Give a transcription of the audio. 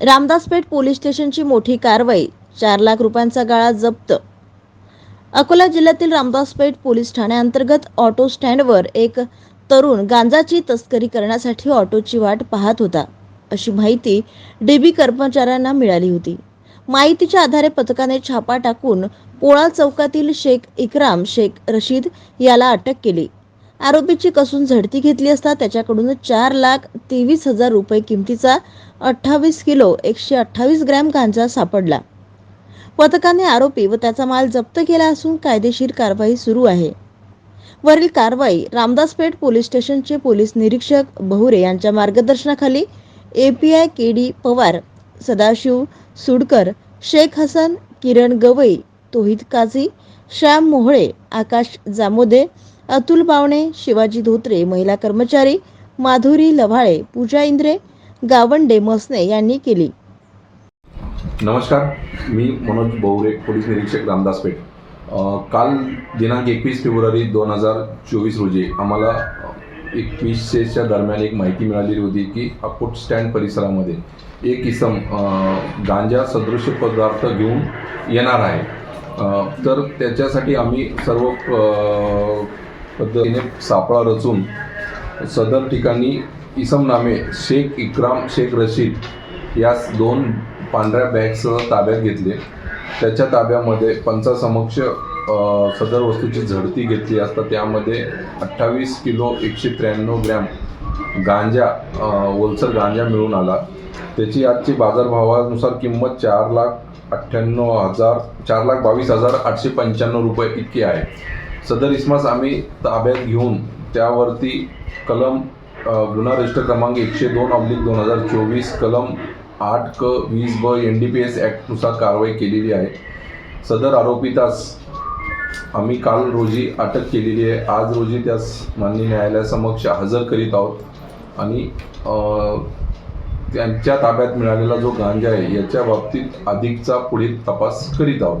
Ramdaspeth police स्टेशनची मोठी कारवाई चार लाख रुपयांचा गाळा जप्त. अकोला जिल्ह्यातील रामदासपेठ पोलीस ठाण्याअंतर्गत ऑटो स्टँडवर एक तरुण गांजाची तस्करी करण्यासाठी ऑटोची वाट पाहत होता. अशी माहिती डीबी कर्मचाऱ्यांना मिळाली होती. माहितीच्या आधारे पथकाने छापा टाकून पोळा चौकातील शेख इक्राम शेख रशीद याला अटक केली. आरोपीची कसून झडती घेतली असता त्याच्याकडून चार लाख तेवीस हजार रुपये किमतीचा अठ्ठावीस किलो एकशे अठ्ठावीस ग्रॅम गांजा सापडला. पथकाने आरोपी व त्याचा माल जप्त केला असून कायदेशीर कारवाई सुरू आहे. वरील कारवाई रामदासपेठ पोलीस स्टेशनचे पोलीस निरीक्षक बहुरे यांच्या मार्गदर्शनाखाली API K D Pawar Sadashiv Sudkar Shaikh Hasan Kiran Gawai Tohit Kazi Shyam Mohale Akash Jamode Atul Bawane Shivaji Dhotre महिला कर्मचारी माधुरी लव्हाळे पूजा इंद्रे गावंडे मसने यांनी केली. नमस्कार मी मनोज बोवरे पोलीस निरीक्षक रामदास पेठ. काल दिनांक एकवीस फेब्रुवारी दोन हजार चोवीस रोजी आम्हाला एकवीसशेच्या दरम्यान एक माहिती मिळालेली होती की अकोट स्टँड परिसरामध्ये एक इसम गांजा सदृश पदार्थ घेऊन येणार आहे. तर त्याच्यासाठी आम्ही सर्व पद्धतीने सापळा रचून सदर ठिकाणी इसम नामे शेख इक्राम शेख रशीद या दोन पांढऱ्या बॅगसह ताब्यात घेतले. त्याच्या ताब्यामध्ये पंचासमक्ष सदर वस्तूची झडती घेतली असता त्यामध्ये अठ्ठावीस किलो एकशे त्र्याण्णव ग्रॅम गांजा ओलसर गांजा मिळून आला. त्याची आजची बाजारभावानुसार किंमत चार लाख अठ्ठ्याण्णव हजार चार लाख बावीस हजार आठशे पंच्याण्णव रुपये इतकी आहे. सदर इसमास आम्ही ताब्यात घेऊन त्यावरती कलम गुन्हा रजिस्टर क्रमांक एकशे दोन ऑब्लिक दोन हजार चोवीस कलम आठ क वीस ब एन डी पी एस ॲक्टनुसार कारवाई केलेली आहे. सदर आरोपितास आम्ही काल रोजी अटक केलेली आहे. आज रोजी त्यास माननीय न्यायालयासमक्ष हजर करीत आहोत. आणि त्यांच्या ताब्यात मिळालेला जो गांजा आहे याच्या बाबतीत अधिकचा पुढील तपास करीत आहोत.